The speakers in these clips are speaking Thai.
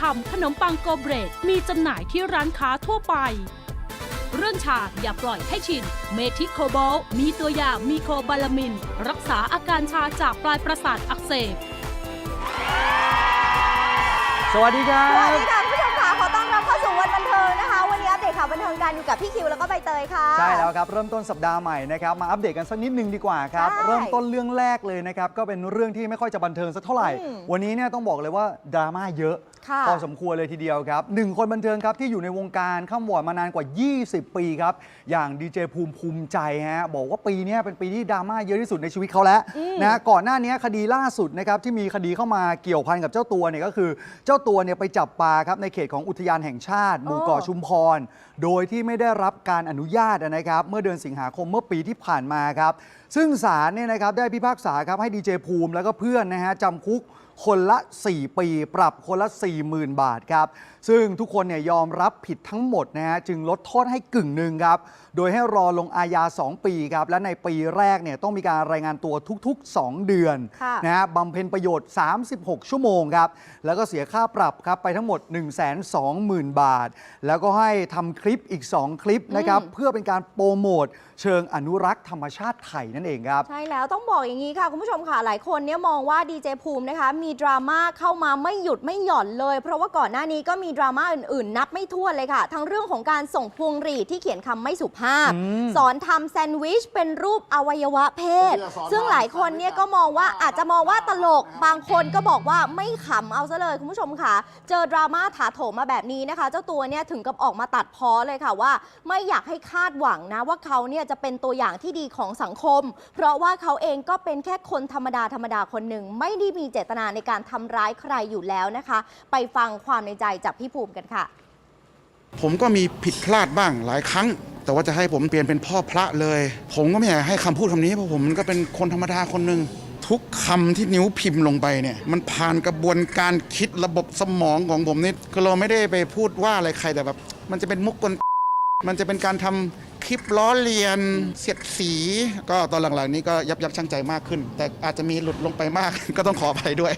คำขนมปังโกเบรดมีจำหน่ายที่ร้านค้าทั่วไป เรื่องชาอย่าปล่อยให้ชิน เมทิโคโบลต์มีตัวยามีโคบาลามิน รักษาอาการชาจากปลายประสาทอักเสบ สวัสดีครัสวัสบ ดีค่ะคุณผู้ชมค่ะขอต้อนรับเข้าสู่วันบันเทิงนะคะ วันนี้อัปเดตข่าวบันเทิงกันอยู่กับพี่คิวแล้วก็ใบเตยค่ะ ใช่แล้วครับ เริ่มต้นสัปดาห์ใหม่นะครับ มาอัปเดตกันสักนิดนึงดีกว่าครับ ใช่เริ่มต้นเรื่องแรกเลยนะครับ ก็เป็นเรื่องที่ไม่ค่อยจะบันเทิงสักเท่าไหร่ อืมวันนี้เนี่ยต้องบอกเลยว่าดราม่าเยอะ ค่ะพอสมควรเลยทีเดียวครับหนึ่งคนบันเทิงครับที่อยู่ในวงการข้ามวอร์ดมานานกว่า 20 ปีครับ อย่างดีเจภูมิภูมิใจฮะบอกว่าปีเนี้ยเป็นปีที่ดราม่าเยอะที่สุดในชีวิตเขาแล้วอืมนะก่อนหน้านี้คดีล่าสุดนะครับที่มีคดีเข้ามาเกี่ยวพันกับเจ้าตัวเนี่ยก็คือ เจ้าตัวเนี่ยไปจับปลาครับในเขตของอุทยานแห่งชาติ หมู่เกาะชุมพร โดยที่ไม่ได้รับการอนุญาตนะครับเมื่อเดือนสิงหาคมเมื่อปีที่ผ่านมาครับซึ่งศาลเนี่ยนะครับได้พิพากษาครับให้ดีเจภูมิแล้วก็เพื่อนนะฮะจำคุก คนละ 4 ปี ปรับคนละ 40,000 บาทครับ ซึ่งทุกคนเนี่ยยอมรับผิดทั้งหมดนะฮะจึงลดโทษให้กึ่งหนึ่งครับโดยให้รอลงอาญา 2 ปีครับ และในปีแรกเนี่ยต้องมีการรายงานตัวทุกๆ 2 เดือนค่ะนะฮะบำเพ็ญประโยชน์ 36 ชั่วโมงครับ แล้วก็เสียค่าปรับครับไปทั้งหมด 1 2 0 0 0 0 บาท แล้วก็ให้ทำคลิปอีก 2 คลิปนะครับอืมเพื่อเป็นการโปรโมทเชิงอนุรักษ์ธรรมชาติไทยนั่นเองครับ ใช่แล้วต้องบอกอย่างนี้ค่ะ คุณผู้ชมค่ะ หลายคนเนี่ยมองว่าดีเจภูมินะคะ มีดราม่าเข้ามาไม่หยุดไม่หย่อนเลย เพราะว่าก่อนหน้านี้ก็มีดราม่าอื่นๆ นับไม่ถ้วนเลยค่ะ ทั้งเรื่องของการส่งพวงหรีดที่เขียนคำไม่สุภาพอืมสอนทำแซนด์วิชเป็นรูปอวัยวะเพศ ซึ่งหลายคนเนี่ยก็มองว่าอาจจะมองว่าตลก บางคนก็บอกว่าไม่ขำเอาซะเลยคุณผู้ชมค่ะ เจอดราม่าถาโถมมาแบบนี้นะคะ เจ้าตัวเนี่ยถึงกับออกมาตัดพ้อเลยค่ะว่า ไม่อยากให้คาดหวังนะว่าเขาเนี่ยจะเป็นตัวอย่างที่ดีของสังคม เพราะว่าเขาเองก็เป็นแค่คนธรรมดาธรรมดาคนหนึ่งไม่ได้มีเจตนาในการทำร้ายใครอยู่แล้วนะคะ ไปฟังความในใจจากพี่ภูมิกันค่ะ ผมก็มีผิดพลาดบ้างหลายครั้ง แต่ว่าจะให้ผมเปลี่ยนเป็นพ่อพระเลย ผมก็ไม่อยากให้คำพูดคำนี้เพราะผมมันก็เป็นคนธรรมดาคนหนึ่งทุกคำที่นิ้วพิมพ์ลงไปเนี่ย มันผ่านกระบวนการคิดระบบสมองของผมนี่คือเราไม่ได้ไปพูดว่าอะไรใครแต่แบบ มันจะเป็นมุกกลมันจะเป็นการทำ คลิปล้อเลียนเสียดสี ก็ตอนหลังๆนี้ก็ยับยั้งชั่งใจมากขึ้น แต่อาจจะมีหลุดลงไปมาก ก็ต้องขออภัยด้วย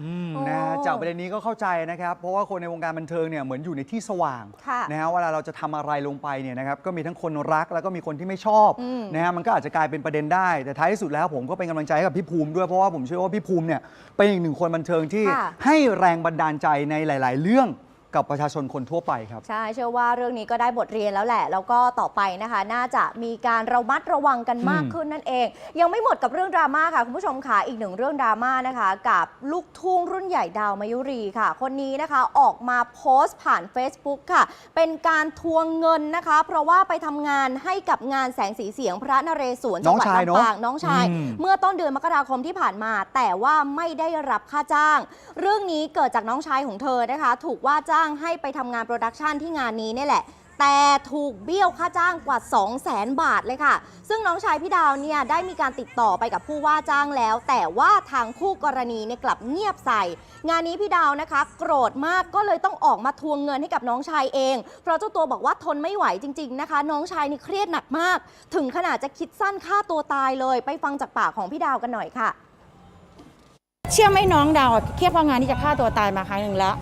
อืมโอ้นะฮะจากประเด็นนี้ก็เข้าใจนะครับ เพราะว่าคนในวงการบันเทิงเนี่ยเหมือนอยู่ในที่สว่างค่ะนะฮะเวลาเราจะทำอะไรลงไปเนี่ยนะครับก็มีทั้งคนรักแล้วก็มีคนที่ไม่ชอบอืม นะฮะมันก็อาจจะกลายเป็นประเด็นได้ แต่ท้ายที่สุดแล้วผมก็เป็นกำลังใจให้กับพี่ภูมิด้วยเพราะว่าผมเชื่อว่าพี่ภูมิเนี่ยเป็นอีกหนึ่งคนบันเทิงที่ค่ะให้แรงบันดาลใจในหลาย ๆ เรื่อง กับประชาชนคนทั่วไปครับ ใช่ เชื่อว่าเรื่องนี้ก็ได้บทเรียนแล้วแหละ แล้วก็ต่อไปนะคะ น่าจะมีการระมัดระวังกันมากอืมขึ้นนั่นเอง ยังไม่หมดกับเรื่องดราม่าค่ะ คุณผู้ชมค่ะอีกหนึ่งเรื่องดราม่านะคะ กับลูกทุ่งรุ่นใหญ่ดาวมายุรีค่ะ คนนี้นะคะออกมาโพสต์ผ่าน Facebook ค่ะ เป็นการทวงเงินนะคะ เพราะว่าไปทำงานให้กับงานแสงสีเสียงพระนเรศวรจังหวัดน้องชายเนอะลำปางน้องชายอืมเมื่อต้นเดือนมกราคมที่ผ่านมา แต่ว่าไม่ได้รับค่าจ้าง เรื่องนี้เกิดจากน้องชายของเธอนะคะ ถูกว่าจ้างให้ไปทำงานโปรดักชันที่งานนี้เนี่ยแหละ แต่ถูกเบี้ยวค่าจ้างกว่า 2 0 0แสนบาทเลยค่ะ ซึ่งน้องชายพี่ดาวเนี่ยได้มีการติดต่อไปกับผู้ว่าจ้างแล้ว แต่ว่าทางคู่กรณีเนี่ยกลับเงียบใส่ งานนี้พี่ดาวนะคะ โกรธมากก็เลยต้องออกมาทวงเงินให้กับน้องชายเอง เพราะเจ้าตัวบอกว่าทนไม่ไหวจริง ๆนะคะ น้องชายนี่เครียดหนักมาก ถึงขนาดจะคิดสั้นฆ่าตัวตายเลย ไปฟังจากปากของพี่ดาวกันหน่อยค่ะ เชื่อไหมน้องดาวอะเครียดเพราะงานที่จะฆ่าตัวตายมาครั้งหนึ่งแล้ว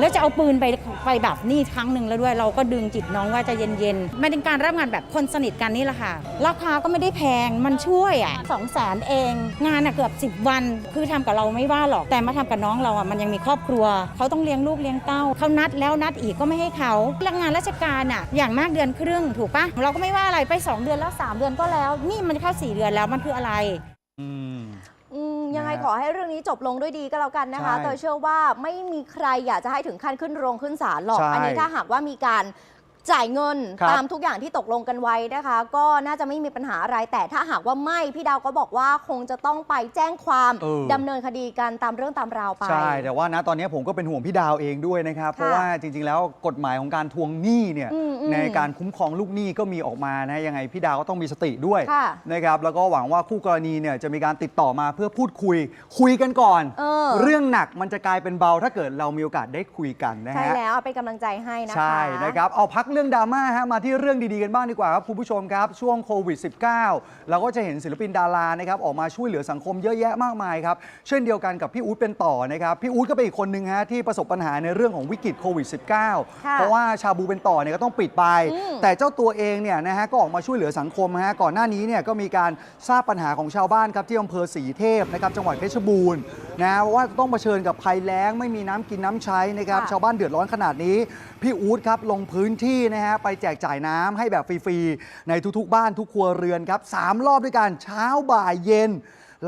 แล้วจะเอาปืนไปไปแบบนี่ครั้งหนึ่งแล้วด้วย เราก็ดึงจิตน้องว่าจะเย็นๆมันเป็นการรับงานแบบคนสนิทกันนี่แหละค่ะ ราคาก็ไม่ได้แพงมันช่วยอะสองแสนเอง งานอะเกือบ 10 วัน คือทำกับเราไม่ว่าหรอกแต่มาทำกับน้องเราอะมันยังมีครอบครัว เขาต้องเลี้ยงลูกเลี้ยงเต้าเขานัดแล้วนัดอีกก็ไม่ให้เขาแรงงานราชการอะอย่างมากเดือนครึ่งถูกปะเราก็ไม่ว่าอะไรไป 2 เดือนแล้ว 3 เดือนก็แล้ว นี่มันเข้า 4 เดือนแล้วมันคืออะไรอืม ยังไงนะฮะขอให้เรื่องนี้จบลงด้วยดีก็แล้วกันนะคะใช่โดยเชื่อว่าไม่มีใครอยากจะให้ถึงขั้นขึ้นโรงขึ้นศาลหรอกใช่อันนี้ถ้าหากว่ามีการ จ่ายเงินครับ ตามทุกอย่างที่ตกลงกันไว้นะคะ ก็น่าจะไม่มีปัญหาอะไรแต่ถ้าหากว่าไม่พี่ดาวก็บอกว่าคงจะต้องไปแจ้งความเออ ดำเนินคดีกันตามเรื่องตามราวไป ใช่ แต่ว่านะตอนนี้ผมก็เป็นห่วงพี่ดาวเองด้วยนะครับเพราะว่าจริง ๆ แล้วกฎหมายของการทวงหนี้เนี่ยอืมอืมในการคุ้มครองลูกหนี้ก็มีออกมานะยังไงพี่ดาวก็ต้องมีสติด้วยค่ะนะครับแล้วก็หวังว่าคู่กรณีเนี่ยจะมีการติดต่อมาเพื่อพูดคุย คุยกันก่อนเออเรื่องหนักมันจะกลายเป็นเบาถ้าเกิดเรามีโอกาสได้คุยกันนะใช่ฮะแล้วเอาเป็นกำลังใจให้นะคะ ใช่นะครับเอาพักเรื่องดราม่าฮะมาที่เรื่องดีๆกันบ้างดีกว่าครับคุณผู้ชมครับ ช่วงโควิด -19 เราก็จะเห็นศิลปินดารานะครับออกมาช่วยเหลือสังคมเยอะแยะมากมายครับ เช่นเดียวกันกับพี่อู๊ดเป็นต่อนะครับพี่อู๊ดก็เป็นอีกคนหนึ่งฮะที่ประสบปัญหาในเรื่องของวิกฤตโควิด -19 เพราะว่าชาบูเป็นต่อเนี่ยก็ต้องปิดไปอืมแต่เจ้าตัวเองเนี่ยนะฮะก็ออกมาช่วยเหลือสังคมฮะก่อนหน้านี้เนี่ยก็มีการทราบปัญหาของชาวบ้านครับที่อำเภอศรีเทพนะครับจังหวัดเพชรบูรณ์นะว่าต้องเผชิญกับภัยแล้งไม่มีน้ำกินน้ำใช้นะครับค่ะชาวบ้านเดือดร้อนขนาดนี้พี่อู๊ดครับลงพื้นที่นะฮะไปแจกจ่ายน้ำให้แบบฟรีๆในทุกๆ บ้านทุกครัวเรือนครับสามรอบด้วยกันเช้าบ่ายเย็น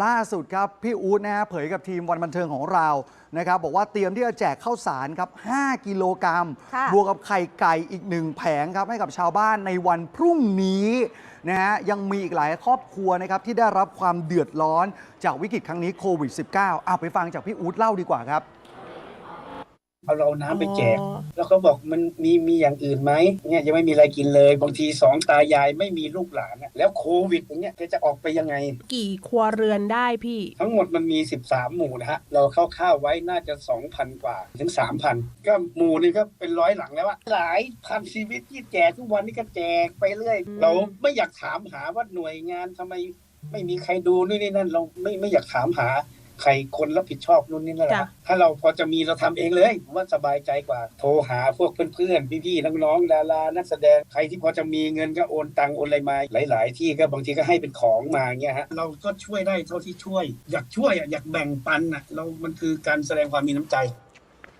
ล่าสุดครับพี่อู๊ดนะฮะเผยกับทีมวันบันเทิงของเรานะครับบอกว่าเตรียมที่จะแจกข้าวสารครับ 5 กิโลกรัมค่ะ บวกกับไข่ไก่อีกหนึ่งแผงครับให้กับชาวบ้านในวันพรุ่งนี้นะฮะยังมีอีกหลายครอบครัวนะครับที่ได้รับความเดือดร้อนจากวิกฤตครั้งนี้โควิด -19 เอาไปฟังจากพี่อู๊ดเล่าดีกว่าครับ เอาเราน้ำไปแจก แล้วเขาบอกมันมีมีอย่างอื่นไหมเนี่ยยังไม่มีอะไรกินเลยบางทีสองตายายไม่มีลูกหลานอะแล้วโควิดอย่างเงี้ยแกจะออกไปยังไง กี่ครัวเรือนได้พี่ ทั้งหมดมันมี 13 หมู่นะฮะเราเข้าวๆไว้น่าจะ 2,000 กว่าถึง 3,000 ก็หมู่หนึงก็เป็นร้อยหลังแล้วอะหลายพันชีวิตที่แจกทุกวันนี้ก็แจกไปเรื่อยอืมเราไม่อยากถามหาว่าหน่วยงานทำไมไม่มีใครดูนู่นนี่นั่นเราไม่ไม่อยากถามหา ใครคนรับผิดชอบนู่นนี่นั่นแหละถ้าเราพอจะมีเราทำเองเลยผมว่าสบายใจกว่า โทรหาพวกเพื่อนๆพี่ๆน้องๆดารานักแสดงใครที่พอจะมีเงินก็โอนตังโอนอะไรมาหลาย ๆ ที่ก็บางทีก็ให้เป็นของมาเงี้ยฮะเราก็ช่วยได้เท่าที่ช่วย อยากช่วยอะอยากแบ่งปันอะเรามันคือการแสดงความมีน้ำใจ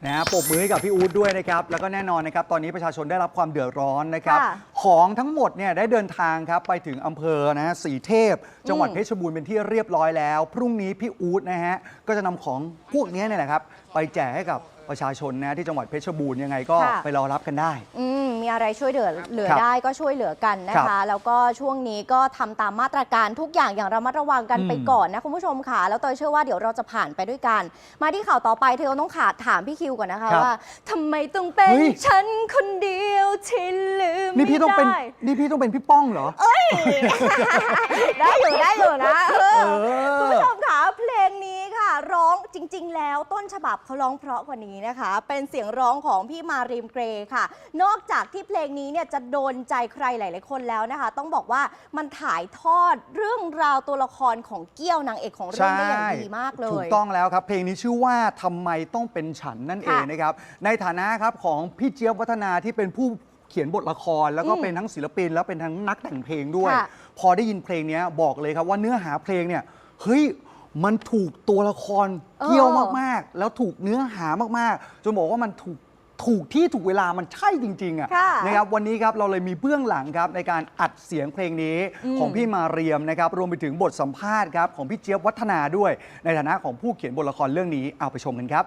นะฮะปรบมือให้กับพี่อู๊ดด้วยนะครับ แล้วก็แน่นอนนะครับ ตอนนี้ประชาชนได้รับความเดือดร้อนนะครับ ค่ะของทั้งหมดเนี่ยได้เดินทางครับไปถึงอำเภอนะฮะสีเทพ จังหวัดอืมเพชรบูรณ์เป็นที่เรียบร้อยแล้ว พรุ่งนี้พี่อู๊ดนะฮะก็จะนำของพวกนี้เนี่ยนะครับ ไปแจกให้กับ ประชาชนนะที่จังหวัดเพชรบูรณ์ยังไงก็ค่ะ ไปรอรับกันได้ อืมมีอะไรช่วยเหลือเหลือครับได้ก็ช่วยเหลือกันนะครัคะ บแล้วก็ช่วงนี้ก็ทำตามมาตรการทุกอย่างอย่างระมัดระวังกันอืมไปก่อนนะคุณผู้ชมค่ะ แล้วเตยเชื่อว่าเดี๋ยวเราจะผ่านไปด้วยกัน มาที่ข่าวต่อไปเธอต้องขาดถามพี่คิวก่อนนะคะครับว่าทำไมต้องเป็นเฮ้ย ฉันคนเดียวที่ลืมนี่พี่ต้องเป็นไม่ได้นี่พี่ต้องเป็นพี่ป้องเหรอได้อยู่ได้อยู่นะเออ เออ คุณผู้ชมค่ะเพลงนี้ค่ะ ร้องจริง ๆ แล้วต้นฉบับเขาร้องเพราะกว่านี้นะคะ เป็นเสียงร้องของพี่มารีมเกรค่ะ นอกจากที่เพลงนี้เนี่ยจะโดนใจใครหลาย ๆ คนแล้วนะคะ ต้องบอกว่ามันถ่ายทอดเรื่องราวตัวละครของเกี้ยวนางเอกของเรื่องได้อย่างดีมากเลย ถูกต้องแล้วครับ เพลงนี้ชื่อว่าทำไมต้องเป็นฉันนั่นเองค่ะนะครับ ในฐานะครับของพี่เจี๊ยบวัฒนาที่เป็นผู้เขียนบทละครแล้วก็อืมเป็นทั้งศิลปิน แล้วเป็นทั้งนักแต่งเพลงด้วยค่ะพอได้ยินเพลงเนี้ยบอกเลยครับว่าเนื้อหาเพลงเนี่ยเฮ้ย มันถูกตัวละครเกี่ยวมากๆ แล้วถูกเนื้อหามากๆจนบอกว่ามันถูกถูกที่ถูกเวลามันใช่จริง ๆอะค่ะนะครับวันนี้ครับเราเลยมีเบื้องหลังครับในการอัดเสียงเพลงนี้อืมของพี่มาเรียมนะครับรวมไปถึงบทสัมภาษณ์ครับของพี่เจี๊ยบวัฒนาด้วย ในฐานะของผู้เขียนบทละครเรื่องนี้เอาไปชมกันครับ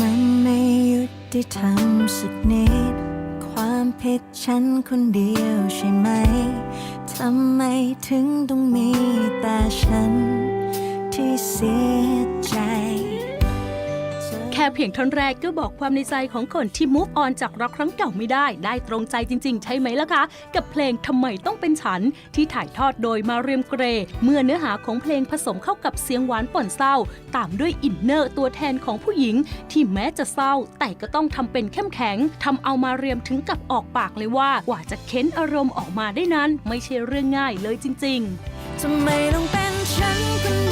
มันไม่ยุติธรรมสักนิดความ ผิดฉันคนเดียวใช่ไหม ทำไมถึงต้องมีแต่ฉันที่เสียใจ ค่เพียงท่อนแรกก็บอกความในใจของคนที่ move on จากรักครั้งเก่าไม่ได้ ได้ตรงใจจริง ๆ ใช่ไหมล่ะคะ กับเพลงทำไมต้องเป็นฉัน ที่ถ่ายทอดโดยมาเรียมเกร เมื่อเนื้อหาของเพลงผสมเข้ากับเสียงหวานป่นเศร้า ตามด้วยอินเนอร์ตัวแทนของผู้หญิง ที่แม้จะเศร้า แต่ก็ต้องทำเป็นเข้มแข็งทำเอามาเรียมถึงกับออกปากเลยว่ากว่าจะเค้นอารมณ์ออกมาได้นั้น ไม่ใช่เรื่องง่ายเลยจริง ๆทำไมต้องเป็นฉันคน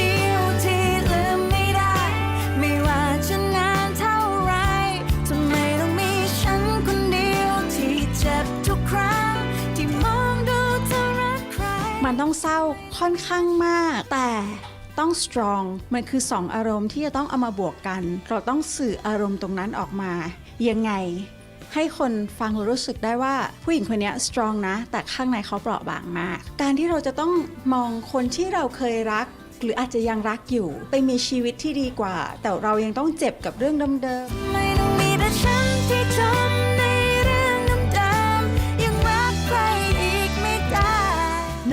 ต้องเศร้าค่อนข้างมาก แต่ต้อง strong มันคือสองอารมณ์ที่จะต้องเอามาบวกกัน เราต้องสื่ออารมณ์ตรงนั้นออกมา ยังไง ให้คนฟังรู้สึกได้ว่าผู้หญิงคนนี้ strong นะ แต่ข้างในเขาเปราะบางมาก การที่เราจะต้องมองคนที่เราเคยรักหรืออาจจะยังรักอยู่ ไปมีชีวิตที่ดีกว่า แต่เรายังต้องเจ็บกับเรื่องเดิมๆ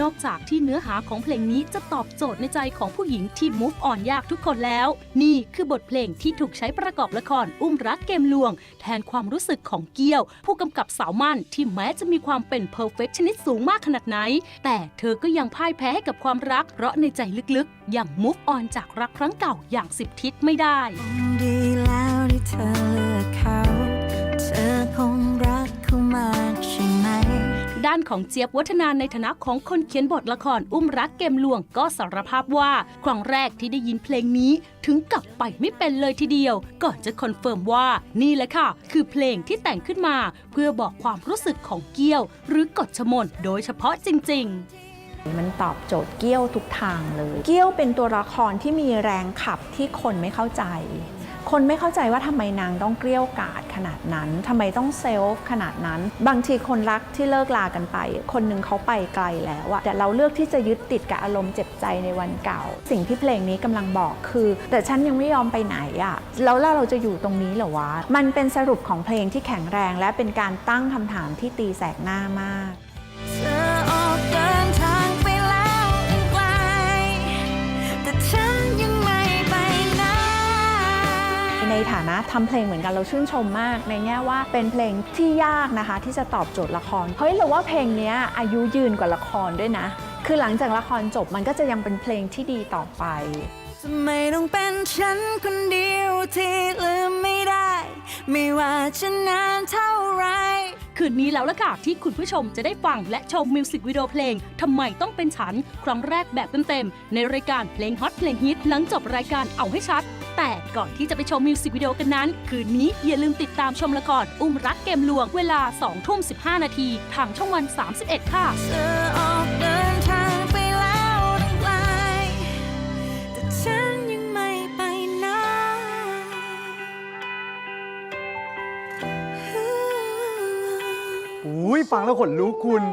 อกจากที่เนื้อหาของเพลงนี้จะตอบโจทย์ในใจของผู้หญิงที่ move on ยากทุกคนแล้ว นี่คือบทเพลงที่ถูกใช้ประกอบละครอุ้มรักเกมลวง แทนความรู้สึกของเกี้ยว ผู้กำกับสาวมั่นที่แม้จะมีความเป็น perfectionist สูงมากขนาดไหน แต่เธอก็ยังพ่ายแพ้ให้กับความรัก เพราะในใจลึกๆ ยัง move on จากรักครั้งเก่าอย่างสิบทิศไม่ได้ดีแล้วที่เธอ ด้านของเจี๊ยบวัฒนาในฐานะของคนเขียนบทละครอุ้มรักเกมลวงก็สารภาพว่าครั้งแรกที่ได้ยินเพลงนี้ถึงกับไปไม่เป็นเลยทีเดียว ก่อนจะคอนเฟิร์มว่านี่แหละค่ะ คือเพลงที่แต่งขึ้นมา เพื่อบอกความรู้สึกของเกี้ยว หรือกฎชมนโดยเฉพาะจริง ๆมันตอบโจทย์เกี้ยวทุกทางเลย เกี้ยวเป็นตัวละครที่มีแรงขับที่คนไม่เข้าใจ คนไม่เข้าใจว่าทำไมนางต้องเกลี้ยวกาดขนาดนั้นทำไมต้องเซลฟ์ขนาดนั้น บางทีคนรักที่เลิกลากันไป คนหนึ่งเขาไปไกลแล้วอะแต่เราเลือกที่จะยึดติดกับอารมณ์เจ็บใจในวันเก่า สิ่งที่เพลงนี้กำลังบอกคือ แต่ฉันยังไม่ยอมไปไหนอะแล้วเราจะอยู่ตรงนี้เหรอวะ มันเป็นสรุปของเพลงที่แข็งแรง และเป็นการตั้งคำถามที่ตีแสกหน้ามาก ฐานะทำเพลงเหมือนกันเราชื่นชมมาก ในแง่ว่าเป็นเพลงที่ยากนะคะ ที่จะตอบโจทย์ละครเฮ้ยเราว่าเพลงเนี้ยอายุยืนกว่าละครด้วยนะ คือหลังจากละครจบมันก็จะยังเป็นเพลงที่ดีต่อไปทำไมต้องเป็นฉันคนเดียวที่ลืมไม่ได้ ไม่ว่าจะนานเท่าไหรคืนนี้แล้วล่ะค่ะ ที่คุณผู้ชมจะได้ฟังและชมมิวสิกวิดีโอเพลงทำไมต้องเป็นฉัน ครั้งแรกแบบเต็มๆในรายการเพลงฮอตเพลงฮิตหลังจบรายการเอาให้ชัด แต่ก่อนที่จะไปชมมิวสิกวิดีโอกันนั้น คืนนี้อย่าลืมติดตามชมละครอุ้มรักเกมลวงเวลา2ทุ่ม15 นาทีทางช่องวัน 31 ค่ะเธอออกเดินทางไปแล้วตั้งไกลแต่ฉันยังไม่ไปไหนอุ้ยฟังแล้วขนลุกคุณ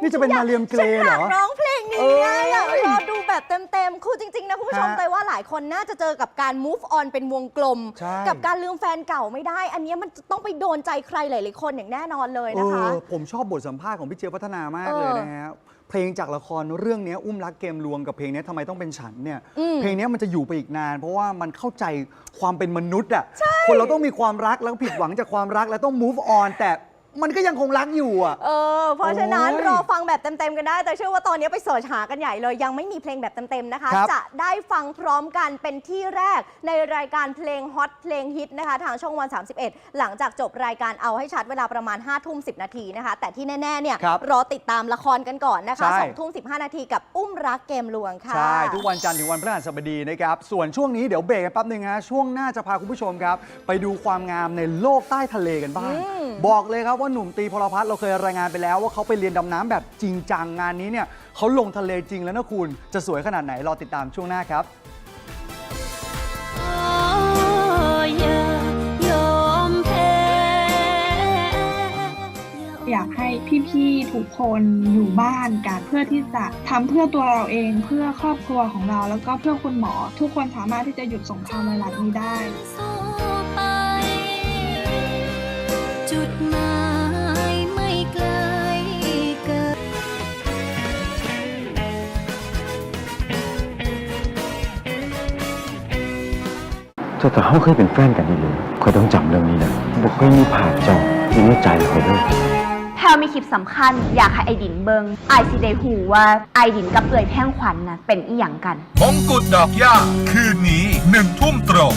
นี่จะเป็นมาเรียมเกรเหรอร้องเพลงนี้เอ้ยอะอยากรอดู แบบเต็มๆ คือจริง ๆ นะคุณผู้ชมฮะแต่ว่าหลายคนน่าจะเจอกับการ move on เป็นวงกลม ใช่ กับการลืมแฟนเก่าไม่ได้ อันเนี้ยมันจะต้องไปโดนใจใครหลายๆคนอย่างแน่นอนเลยเอนะคะอผมชอบบทสัมภาษณ์ของพี่เจี๊ยบพัฒนามากเออเลยนะฮะ เพลงจากละครเรื่องเนี้ยอุ้มรักเกมลวงกับเพลงเนี้ยทำไมต้องเป็นฉันเนี่ย อืมเพลงเนี้ยมันจะอยู่ไปอีกนาน เพราะว่ามันเข้าใจความเป็นมนุษย์อะ คนเราต้องมีความรักแล้วก็ผิดหวังจากความรักแล้วต้อง move on แต่ มันก็ยังคงรักอยู่อะ เออ เพราะฉะนั้นโอ้ยรอฟังแบบเต็มๆกันได้ แต่เชื่อว่าตอนนี้ไปเสิร์ชหากันใหญ่เลย ยังไม่มีเพลงแบบเต็มๆนะคะ ครับ จะได้ฟังพร้อมกันเป็นที่แรกในรายการเพลงฮอตเพลงฮิตนะคะ ทางช่องวัน 31 หลังจากจบรายการเอาให้ชัดเวลาประมาณ5ทุ่ม10นาทีนะคะ แต่ที่แน่ๆเนี่ยครับรอติดตามละครกันก่อนนะคะใช่2ทุ่ม15นาทีกับอุ้มรักเกมลวงค่ะ ใช่ ทุกวันจันทร์ถึงวันพฤหัสบดีนะครับ ส่วนช่วงนี้เดี๋ยวเบรกกันแป๊บนึงฮะช่วงหน้าจะพาคุณผู้ชมครับ ไปดูความงามในโลกใต้ทะเลกันบ้างอืมบอกเลยครับว่าหนุ่มตีพลพัฒน์เราเคยรายงานไปแล้วว่าเขาไปเรียนดำน้ำแบบจริงจังงานนี้เนี่ยเขาลงทะเลจริงแล้วนะคุณ จะสวยขนาดไหนรอติดตามช่วงหน้าครับอยากให้พี่ๆทุกคนอยู่บ้านกันเพื่อที่จะทำเพื่อตัวเราเองเพื่อครอบครัวของเรา แล้วก็เพื่อคุณหมอ ทุกคนสามารถที่จะหยุดสงครามไวรัสนี้ได้ เจ้าแต่เขาเคยเป็นแฟนกันนี่เลยคอยต้องจำเรื่องนี้นะบอกเคยมีผ่านเจ้าอยู่ในใจคอยด้วยแพลมีคลิปสำคัญ อยากให้ไอดินเบิงไอซีได้หูว่าไอดินกับเอื่อยแท่งขวัญนะเป็นอีหยังกัน มงกุฎดอกหญ้าคืนนี้หนึ่งทุ่มตรง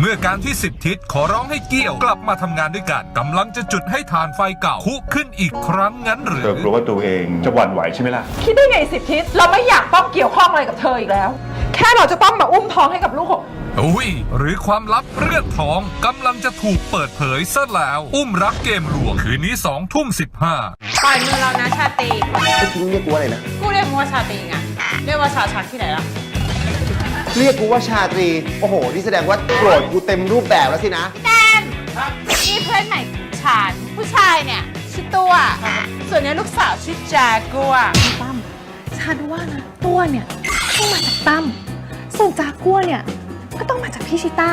เมื่อการที่สิบทิศขอร้องให้เกี่ยวกลับมาทำงานด้วยกันกำลังจะจุดให้ฐานไฟเก่าคุขึ้นอีกครั้งงั้นหรือเธอกลัวว่าตัวเองจะหวั่นไหวใช่ไหมล่ะ คิดได้ไงสิบทิศเราไม่อยากต้องเกี่ยวข้องอะไรกับเธออีกแล้ว แค่เราจะต้องมาอุ้มท้องให้กับลูกของ อุ้ยหรือความลับเรื่องท้องกำลังจะถูกเปิดเผยซะแล้ว อุ้มรักเกมลวงคืนนี้สองทุ่มสิบห้าปล่อยมือเรานะชาตรีไม่ทิ้งเรียกกูว่าอะไรนะ กูเรียกมึงว่าชาตรีไงเรียกว่าชาชักที่ไหนล่ะ เรียกกูว่าชาตรี โอ้โห นี่แสดงว่าโกรธกูเต็มรูปแบบแล้วสินะนี่เพื่อนใหม่ของฉันผู้ชายเนี่ยชื่อตัว ส่วนเนี้ลูกสาวชื่อจากัวตั้มฉันว่านะตัวเนี่ยต้องมาจากตั้มส่วนจากัวเนี่ย ก็ต้องมาจากพี่ชิต้า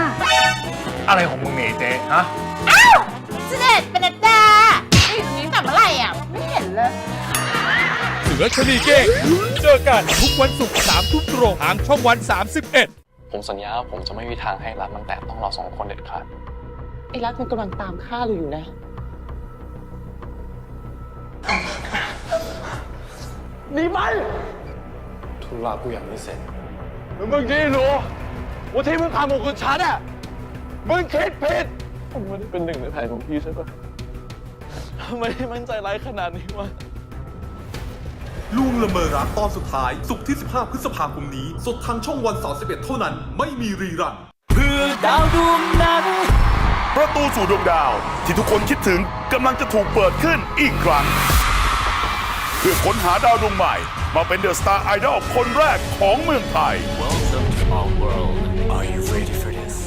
อะไรของมึงเนี่ยเจ๊ฮะเสด็จเป็นดาอยู่ตรงนี้แต่เมื่อไหร่อะ ไม่เห็นเลยถึงสือชลีเก้งเจอกันทุกวันศุกร์สามทุ่มตรงทางช่องวัน 31ผมสัญญาว่าผมจะไม่มีทางให้รักมันแตะต้องเราสองคนเด็ดขาด ไอ้รักมันกำลังตามฆ่าเราอยู่นะ你们！ทุลากูยังไม่เสร็จมึงที่รู้ ว่าที่มึงทำกับฉันอะมึงคิดผิดผมไม่ได้เป็นหนึ่งในแผนของพี่ใช่ปะทำไมมันใจร้ายขนาดนี้วะลุงละเมอรักตอนสุดท้ายสุกร์ที่ 15 พฤษภาคมนี้ สดทางช่องวัน31เท่านั้น ไม่มีรีรันเพื่อดาวดวงนั้น ประตูสู่ดวงดาว ที่ทุกคนคิดถึงกำลังจะถูกเปิดขึ้นอีกครั้ง เพื่อค้นหาดาวดวงใหม่ มาเป็นเดอะสตาร์ไอดอลคนแรกของเมืองไทย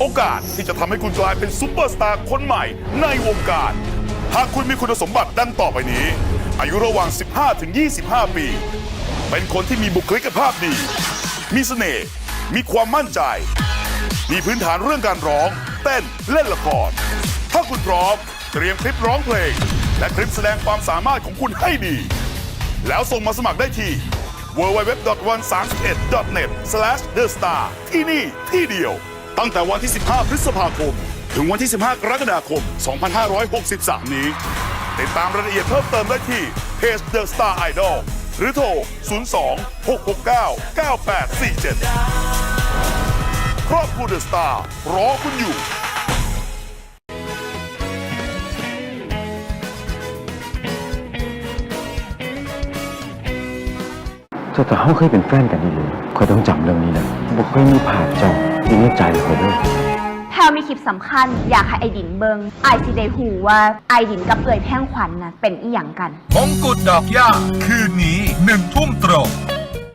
โอกาสที่จะทำให้คุณกลายเป็นซุปเปอร์สตาร์คนใหม่ในวงการ หากคุณมีคุณสมบัติดังต่อไปนี้ อายุระหว่าง 15 ถึง 25 ปี เป็นคนที่มีบุคลิกภาพดี มีเสน่ห์ มีความมั่นใจ มีพื้นฐานเรื่องการร้อง เต้น เล่นละคร ถ้าคุณพร้อม เตรียมคลิปร้องเพลง และคลิปแสดงความสามารถของคุณให้ดี แล้วส่งมาสมัครได้ที่ www.131.net/thestar ที่นี่ที่เดียว ตั้งแต่วันที่ 15 พฤษภาคม ถึงวันที่ 15 กรกฎาคม 2563 นี้ ติดตามรายละเอียดเพิ่มเติมได้ที่เพจ The Star Idol หรือโทร 02 669 9847 ครอบครัว The Star รอคุณอยู่เจ้าแต่เขาเคยเป็นแฟนกันนี่เลยคอยต้องจำเรื่องนี้นะบอกเคยมีผ่านจ้าอ ยู่ในใจคอยเลยแพลวมีคลิปสำคัญ อยากให้ไอดินเบิงไอซีได้หูว่าไอดินกับเปื่อยแท่งขวัญนะเป็นอีหยังกัน มงกุฎดอกหญ้าคืนนี้หนึ่งทุ่มตรง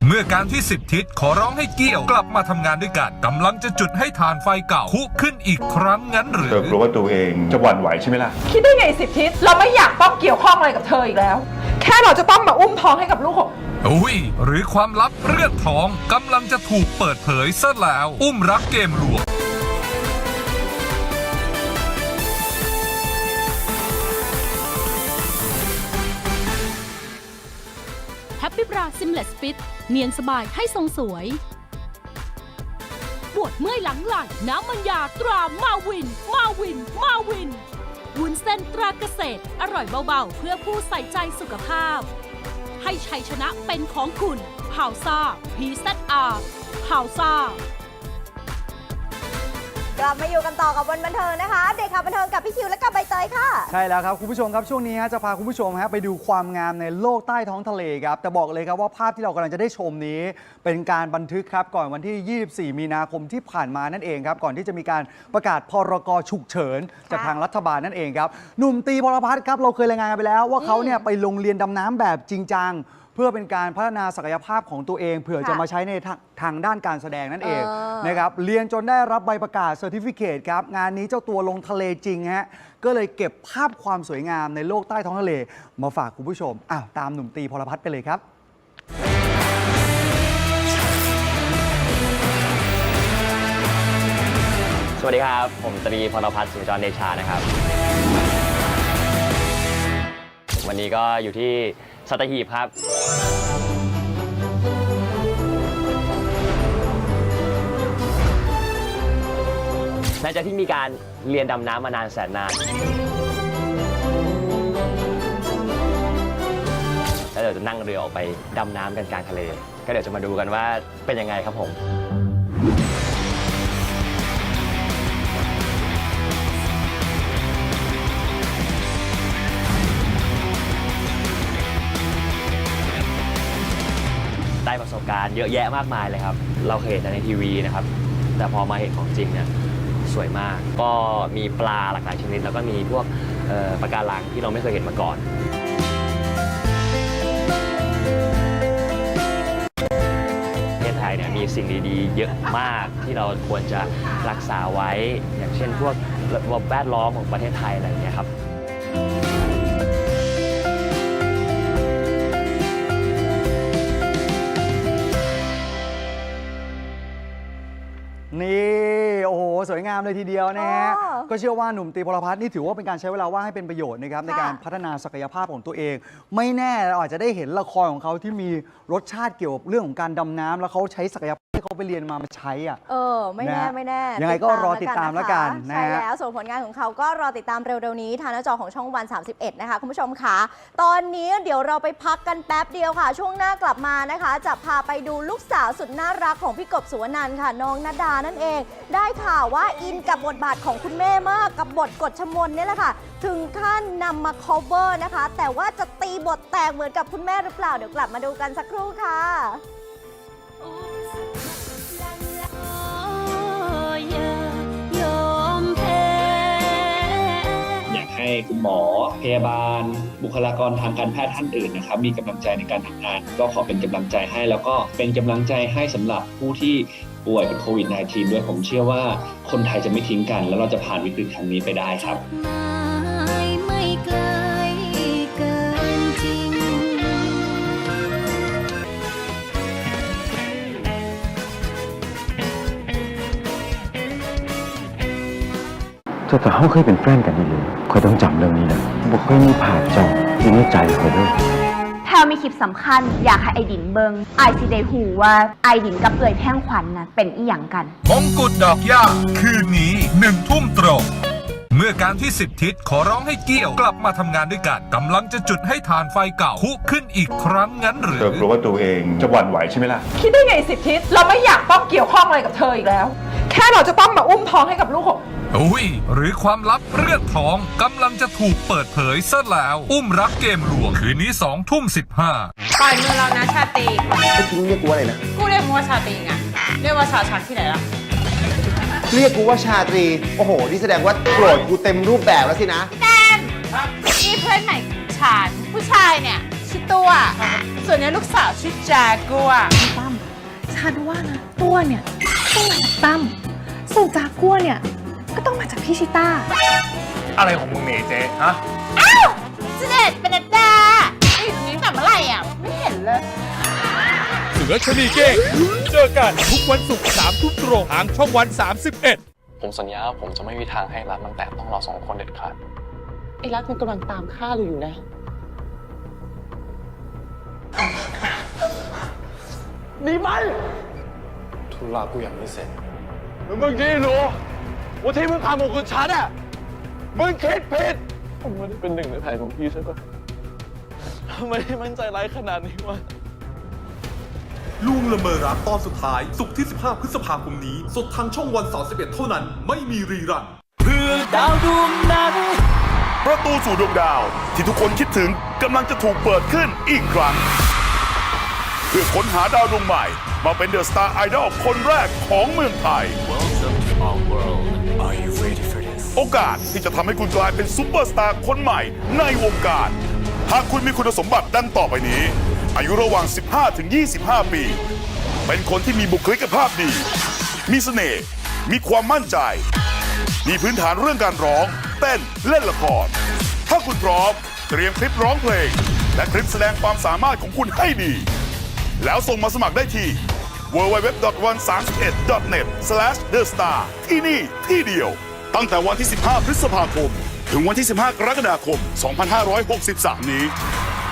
เมื่อการที่สิบทิศขอร้องให้เกี่ยวกลับมาทำงานด้วยกันกำลังจะจุดให้ฐานไฟเก่าคุขึ้นอีกครั้งงั้นหรือเธอกลัวว่าตัวเองจะหวั่นไหวใช่ไหมล่ะ คิดได้ไงสิบทิศเราไม่อยากต้องเกี่ยวข้องอะไรกับเธออีกแล้ว แค่เราจะต้องมาอุ้มท้องให้กับลูกของ อุ้ยหรือความลับเรื่องท้องกำลังจะถูกเปิดเผยซะแล้ว อุ้มรักเกมลวงแฮปปี้บราซิมเลสฟิตเนียนสบายให้ทรงสวยปวดเมื่อยหลังไหล่น้ำมันยาตรามาวิน มาวิน มาวินวุ้นเส้นตราเกษตร อร่อยเบาๆ เพื่อผู้ใส่ใจสุขภาพ ให้ชัยชนะเป็นของคุณฮาวซ่าพีเซอาร์ฮาวซ่า กลับมาอยู่กันต่อกับวันบันเทิงนะคะ เด็กข่าวบันเทิงกับพี่คิวและกับใบเตยค่ะ ใช่แล้วครับคุณผู้ชมครับช่วงนี้ฮะจะพาคุณผู้ชมฮะไปดูความงามในโลกใต้ท้องทะเลครับแต่บอกเลยครับว่าภาพที่เรากำลังจะได้ชมนี้ เป็นการบันทึกครับก่อนวันที่ 24 มีนาคมที่ผ่านมานั่นเองครับก่อนที่จะมีการประกาศพรกฉุกเฉินจากทางรัฐบาลนั่นเองครับหนุ่มตีพลพัฒน์ครับเราเคยรายงานกันไปแล้วว่าเขาเนี่ยไปลงเรียนดำน้ำแบบจริงจัง เพื่อเป็นการพัฒนาศักยภาพของตัวเองเผื่อจะมาใช้ในทางทางด้านการแสดงนั่นเองเออ นะครับเรียนจนได้รับใบประกาศเซอร์ติฟิเคตครับงานนี้เจ้าตัวลงทะเลจริงฮะก็เลยเก็บภาพความสวยงามในโลกใต้ท้องทะเล มาฝากคุณผู้ชมอ้าวตามหนุ่มตีพลพัฒน์ไปเลยครับ สวัสดีครับ ผมตรีพลพัฒน์สุจรเดชานะครับ วันนี้ก็อยู่ที่ สัตหีบครับ หลังจากที่มีการเรียนดำน้ำมานานแสนนาน แล้วเดี๋ยวจะนั่งเรือออกไปดำน้ำกันกลางทะเล ก็เดี๋ยวจะมาดูกันว่าเป็นยังไงครับผม ได้ประสบการณ์เยอะแยะมากมายเลยครับ เราเคยเห็นแต่ในทีวีนะครับ แต่พอมาเห็นของจริงเนี่ยสวยมาก ก็มีปลาหลากหลายชนิด แล้วก็มีพวกเอ่อปะการังที่เราไม่เคยเห็นมาก่อนประเทศไทยเนี่ยมีสิ่งดีๆ เยอะมากที่เราควรจะรักษาไว้ อย่างเช่นพวกระบบแวดล้อมของประเทศไทยอะไรอย่างเงี้ยครับ วยงามเลยทีเดียวนะฮะอ๋อก็เชื่อว่าหนุ่มตีพลพัฒน์นี่ถือว่าเป็นการใช้เวลาว่างให้เป็นประโยชน์นะครับในการพัฒนาศักยภาพของตัวเอง ไม่แน่เราอาจจะได้เห็นละครของเขาที่มีรสชาติเกี่ยวกับเรื่องของการดำน้ำแล้วเขาใช้ศักยภาพ ที่เขาไปเรียนมามาใช้อะ เออ ไม่แน่ นะไม่แน่ยังไงก็รอติดตามแล้วกันใช่นะฮะ แล้วส่วนผลงานของเขาก็รอติดตามเร็วๆนี้ ทางหน้าจอของช่องวัน 31 นะคะ คุณผู้ชมค่ะ ตอนนี้เดี๋ยวเราไปพักกันแป๊บเดียวค่ะ ช่วงหน้ากลับมานะคะ จะพาไปดูลูกสาวสุดน่ารักของพี่กบสุวรรณันท์ค่ะ น้องนาดานั่นเอง ได้ข่าวว่าอินกับบทบาทของคุณแม่มากกับบทกฎชมนเนี่ยแหละค่ะ ถึงขั้นนำมา cover นะคะ แต่ว่าจะตีบทแตกเหมือนกับคุณแม่หรือเปล่าเดี๋ยวกลับมาดูกันสักครู่ค่ะอ คุณหมอ พยาบาล บุคลากรทางการแพทย์ท่านอื่นนะครับมีกำลังใจในการทำงาน ก็ขอเป็นกำลังใจให้ แล้วก็เป็นกำลังใจให้สำหรับผู้ที่ป่วยเป็นโควิด -19 ด้วยผมเชื่อว่าคนไทยจะไม่ทิ้งกัน แล้วเราจะผ่านวิกฤตครั้งนี้ไปได้ครับ แต่แต่เขาเคยเป็นแฟนกันนี่เลยคอยต้องจำเรื่องนี้นะบอกเคยมีผ่านเจ้าอยู่ในใจคอยด้วยแพลวมีคลิปสำคัญอยากให้ไอดินเบิงไอซีได้หูว่าไอดินกับเปื่อยแท่งขวัญนะเป็นอีหยังกัน มงกุฎดอกหญ้าคืนนี้หนึ่งทุ่มตรง เมื่อการที่สิบทิศขอร้องให้เกี่ยวกลับมาทำงานด้วยกันกำลังจะจุดให้ฐานไฟเก่าคุขึ้นอีกครั้งงั้นหรือ เธอกลัวว่าตัวเองจะหวั่นไหวใช่ไหมล่ะ คิดได้ไงสิทธิศเราไม่อยากต้องเกี่ยวข้องอะไรกับเธออีกแล้ว แค่เราจะต้องมาอุ้มท้องให้กับลูกของ อุ้ยหรือความลับเรื่องท้องกำลังจะถูกเปิดเผยซะแล้ว อุ้มรักเกมลวงคืนนี้สองทุ่มสิบห้าปล่อยมือเรานะชาตรีเมื่อกี้เรียกกูว่าอะไรนะ กูเรียกมึงว่าชาตรีไงเรียกว่าชาชักที่ไหนล่ะ เรียกกูว่าชาตรี โอ้โห นี่แสดงว่าโกรธกูเต็มรูปแบบแล้วสินะ แตนนี่เพื่อนใหม่ของฉันผู้ชายเนี่ยชื่อตัว ส่วนเนี้ลูกสาวชื่อจากัวตั้มฉันว่านะตัวเนี่ยต้องมาจากตั้มส่วนจากกัวเนี่ย ก็ต้องมาจากพี่ชิต้า อะไรของมึงเนี่ยเจ๊ฮะ อ้าวเสด็จเป็นดาไอ้ยนี่แต่เมื่อไหร่อะ ไม่เห็นเลย เสือชนีเก้งเจอกันทุกวันศุกร์สามทุ่มตรงทางช่องวัน 31ผมสัญญาว่าผมจะไม่มีทางให้รักมันแตะต้องเราสองคนเด็ดขาด ไอ้รักมันกำลังตามฆ่าเราอยู่นะดีไหมธุระกูยังไม่เสร็จมึงเมื่อกี้รู้ ว่าที่มึงทำของคุณฉันอะมึงคิดผิดผมไม่ได้เป็นหนึ่งในแผนของพี่ใช่ปะทำไมมันใจร้ายขนาดนี้วะลุงละเมอรักตอนสุดท้ายสุกร์ที่ 15 พฤษภาคมนี้ สดทางช่องวัน31เท่านั้น ไม่มีรีรัน เพื่อดาวดวงนั้น ประตูสู่ดวงดาว ที่ทุกคนคิดถึงกำลังจะถูกเปิดขึ้นอีกครั้ง เพื่อค้นหาดาวดวงใหม่ มาเป็นเดอะสตาร์ไอดอลคนแรกของเมืองไทย โอกาสที่จะทำให้คุณกลายเป็นซูเปอร์สตาร์คนใหม่ในวงการ หากคุณมีคุณสมบัติดังต่อไปนี้ อายุระหว่าง 15 ถึง 25 ปี เป็นคนที่มีบุคลิกภาพดี มีเสน่ห์ มีความมั่นใจ มีพื้นฐานเรื่องการร้อง เต้น เล่นละคร ถ้าคุณพร้อม เตรียมคลิปร้องเพลง และคลิปแสดงความสามารถของคุณให้ดี แล้วส่งมาสมัครได้ที่ www.131.net/thestar ที่นี่ที่เดียว ตั้งแต่วันที่ 15 พฤษภาคม ถึงวันที่ 15 กรกฎาคม 2563 นี้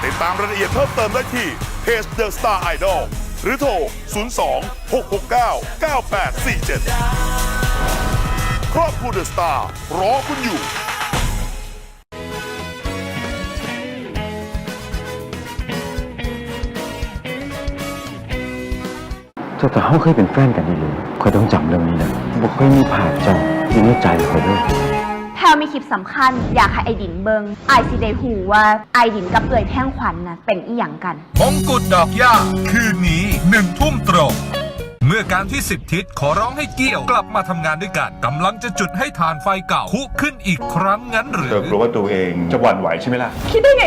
ติดตามรายละเอียดเพิ่มเติมได้ที่เพจ The Star Idol หรือโทร 02 669 9847 ครอบครัวเดอะสตาร์รอคุณอยู่ แต่แต่เขาเคยเป็นแฟนกันนี่เลยคอยต้องจำเรื่องนี้นะบอกเคยมีผ่านเจ้าอยู่ในใจคอยด้วยแพลวมีคลิปสำคัญ อยากให้ไอดินเบิงไอซีได้หูว่าไอดินกับเปื่อยแท่งขวัญนะเป็นอีหยังกันมงกุฎดอกหญ้าคืนนี้หนึ่งทุ่มตรงเมื่อการที่สิบทิศขอร้องให้เกี่ยวกลับมาทำงานด้วยกันกำลังจะจุดให้ฐานไฟเก่าคุขึ้นอีกครั้งงั้นหรือเธอกลัวว่าตัวเองจะหวั่นไหวใช่ไหมล่ะ คิดได้ไง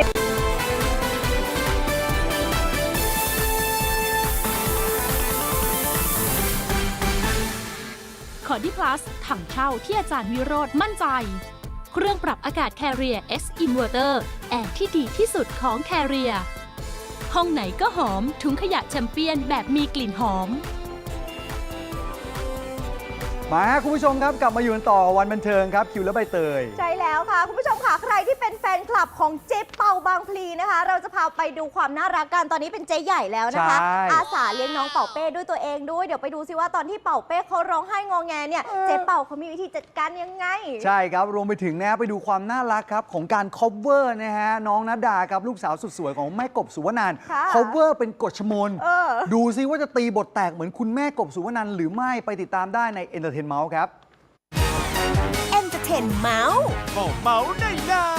คอร์ดิ plus ถังเช่าที่อาจารย์วิโรธมั่นใจ เครื่องปรับอากาศ Carrier X Inverter แอร์ที่ดีที่สุดของ Carrier ห้องไหนก็หอมถุงขยะแชมเปี้ยนแบบมีกลิ่นหอม มาฮะคุณผู้ชมครับกลับมาอยู่กันต่อวันบันเทิงครับ คิวและใบเตย ใช่แล้วค่ะ คุณผู้ชมค่ะ ใครที่เป็นแฟนคลับของเจ๊เป่าบางพลีนะคะ เราจะพาไปดูความน่ารักกันตอนนี้เป็นเจ๊ใหญ่แล้วนะคะ ใช่อาสาเลี้ยงน้องเป่าเป้ด้วยตัวเองด้วยเดี๋ยวไปดูซิว่าตอนที่เป่าเป้เขาร้องไห้งอแงเนี่ยเจ๊เป่าเขามีวิธีจัดการยังไง ใช่ครับ รวมไปถึงนะไปดูความน่ารักครับ ของการ cover นะฮะ น้องนัดดาครับลูกสาวสุดสวยของแม่กบสุวรรณันท์ ค่ะ cover เป็นกฎชมน เออ ดูซิว่าจะตีบทแตกเหมือนคุณแม่กบสุวรรณันท์หรือไม่ไปติดตามได้ใน Entertain Mouse ครับ เอนเตอร์เทนเมาส์ เมาส์ได้นะ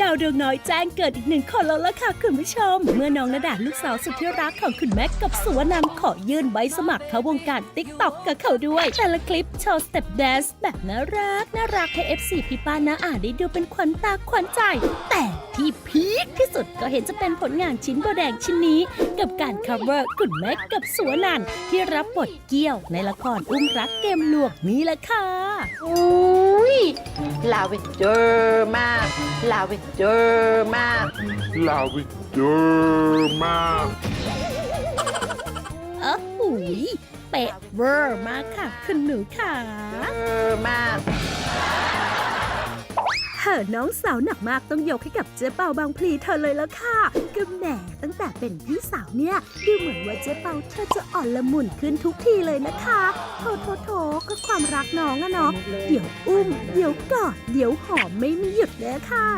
ดาวดวงน้อยแจ้งเกิดอีกหนึ่งคนแล้วล่ะค่ะคุณผู้ชม เมื่อน้องนาดาลูกสาวสุดที่รักของคุณแม็กกับสุวรรณันขอยื่นใบสมัครเข้าวงการติ๊กต็อกกับเขาด้วย แต่ละคลิปโชว์สเต็ปแดนซ์แบบน่ารักน่ารักให้ FC พี่ป้าน้าอาได้ดูเป็นขวัญตาขวัญใจ แต่ที่พีคที่สุดก็เห็นจะเป็นผลงานชิ้นโบแดงชิ้นนี้ กับการ cover คุณแม็กกับสุวรรณันที่รับบทเกี้ยวในละครอุ้มรักเกมลวงนี่แหละค่ะอุ้ยลาเวนเดอร์มากลาเวนเดอร์มาก ลาวิเดอร์มากโอ้โหยเป๊ะเวอร์มากค่ะ คุณหนูค่ะเออมาก เธอน้องสาวหนักมากต้องยกให้กับเจ๊เปาบางพลีเธอเลยแล้วค่ะก็แหมตั้งแต่เป็นพี่สาวเนี่ย ดูเหมือนว่าเจ๊เปาเธอจะอ่อนละมุนขึ้นทุกทีเลยนะคะโถโถโถก็ความรักน้องอะเนาะเดี๋ยวอุ้ม เดี๋ยวกอดเดี๋ยวหอมไม่มีหยุดเลยค่ะ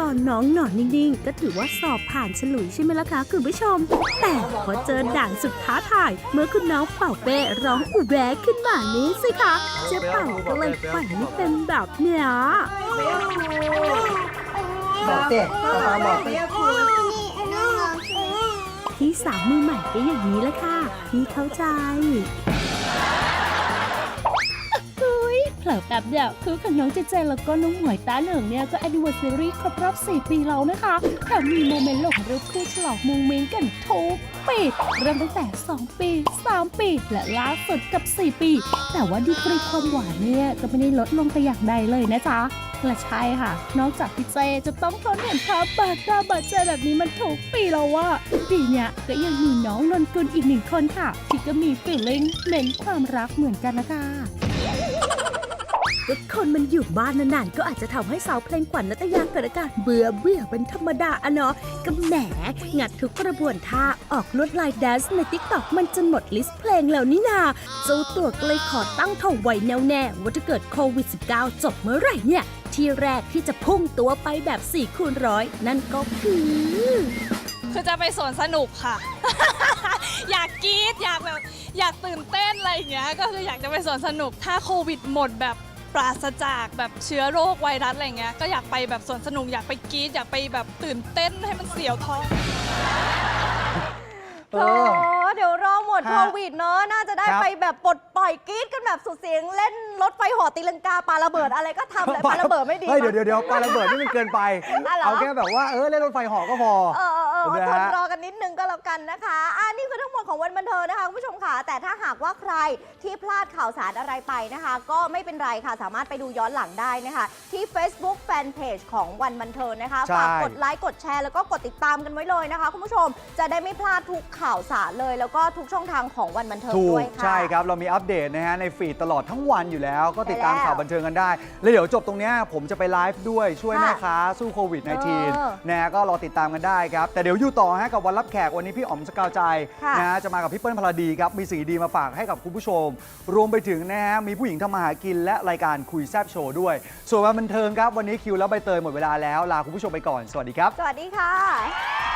ตอนน้องหนอนนิ่งๆ ก็ถือว่าสอบผ่านฉลุยใช่ไหมล่ะคะคุณผู้ชม แต่พอเจอด่านสุดท้าทาย เมื่อคุณน้องเป่าเป้ร้องอุแวะขึ้นมานี้สิคะเจ๊เป่าก็เลยปล่อยให้เป็นแบบเนี้ยบอกเต้ตาบอกเต้พี่สาวมือใหม่ก็อย่างนี้ละค่ะพี่เข้าใจ อแป๊บเดียวคือของน้องเจเจแล้วก็น้องหมวยต้าเหนิงเนี่ยก็ anniversary ครบรอบ 4 ปีแล้วนะคะแถมมีโมเมนต์หลงรูปคู่ฉลองมุงมิงกันทุกปีเริ่มตั้งแต่ 2 ปี 3 ปี และล่าสุดกับ 4 ปี แต่ว่าดีกรีความหวานเนี่ยก็ไม่ได้ลดลงแต่อย่างใดเลยนะจ๊ะและใช่ค่ะ นอกจากพี่เจจะต้องทนเห็นภาพบาดตาบาดใจแบบนี้มันทุกปีแล้วว่าปีเนี้ยก็ยังมีน้องนนกุลอีกหนึ่งคนค่ะ ที่ก็มีฟีลลิ่งเน้นความรักเหมือนกันนะคะ ก็คนมันอยู่บ้านนานๆ ก็อาจจะทำให้สาวเพลงขวัญนัตยาเกิดอาการเบื่อเบื่อเป็นธรรมดาอะเนาะก็แหมงัดทุกกระบวนท่าออกลวดลายแดนซ์ในติ๊กต็อกมันจนหมดลิสต์เพลงแล้วนี่นาเจ้าตัวก็เลยขอตั้งทงไว้แน่วแน่ว่าถ้าเกิดโควิด -19 จบเมื่อไหร่เนี่ย ที่แรกที่จะพุ่งตัวไปแบบ4คูณร้อยนั่นก็คือคือจะไปสวนสนุกค่ะ อยากกรี๊ดอยากแบบอยากตื่นเต้นอะไรอย่างเงี้ย ก็คืออยากจะไปสวนสนุก ถ้าโควิดหมดแบบ ปราศจากแบบเชื้อโรคไวรัสอะไรเงี้ยก็อยากไปแบบสวนสนุกอยากไปกรีดอยากไปแบบตื่นเต้นให้มันเสียวท้อง เอโถอเดี๋ยวรอหมดฮะโควิดเนอะน่าจะได้ครับไปแบบปลดปล่อยกรี๊ดกันแบบสุดเสียง เล่นรถไฟเหอตีลังกาปาระเบิดอะไรก็ทำเลยปาระเบิดไม่ดีเฮ้ยเดี๋ยวเดี๋ยวเดี๋ยวปาระเบิดนี่มันเกินไป อะเหรอ เอาแค่แบบว่าเออเล่นรถไฟเหอก็พอ เออเออเออนะทนฮะรอกันนิดนึงก็แล้วกันนะคะอ่านี่คือทั้งหมดของวันบันเทิงนะคะคุณผู้ชมค่ะ แต่ถ้าหากว่าใครที่พลาดข่าวสารอะไรไปนะคะ ก็ไม่เป็นไรค่ะ สามารถไปดูย้อนหลังได้นะคะ ที่ Facebook Fanpage ของวันบันเทิงนะคะ ใช่ ฝากกดไลค์ กดแชร์ แล้วก็กดติดตามกันไว้เลยนะคะ คุณผู้ชม จะได้ไม่พลาดทุกข่าวสารเลย แล้วก็ทุกช่องทางของวันบันเทิงถูด้กวยค่ะ ใช่ครับ เรามีอัปเดตนะฮะในฟีดตลอดทั้งวันอยู่แล้ว ก็ติดตามใช่แล้วข่าวบันเทิงกันได้ แล้วเดี๋ยวจบตรงเนี้ยผมจะไปไลฟ์ด้วยช่วยค่ะแม่ค้าสู้โควิด เออ -19 นะฮะก็รอติดตามกันได้ครับ แต่เดี๋ยวอยู่ต่อฮะกับวันรับแขกวันนี้พี่อ๋อมสกาวใจค่ะนะฮะจะมากับพี่เปิ้ลพลาดีครับ มีสิ่งดีๆมาฝากให้กับคุณผู้ชม รวมไปถึงนะฮะมีผู้หญิงทำมาหากินและรายการคุยแซบโชว์ด้วย ส่วนวันบันเทิงครับวันนี้คิวและใบเตยหมดเวลาแล้วลาคุณผู้ชมไปก่อนสวัสดีครับ สวัสดีค่ะ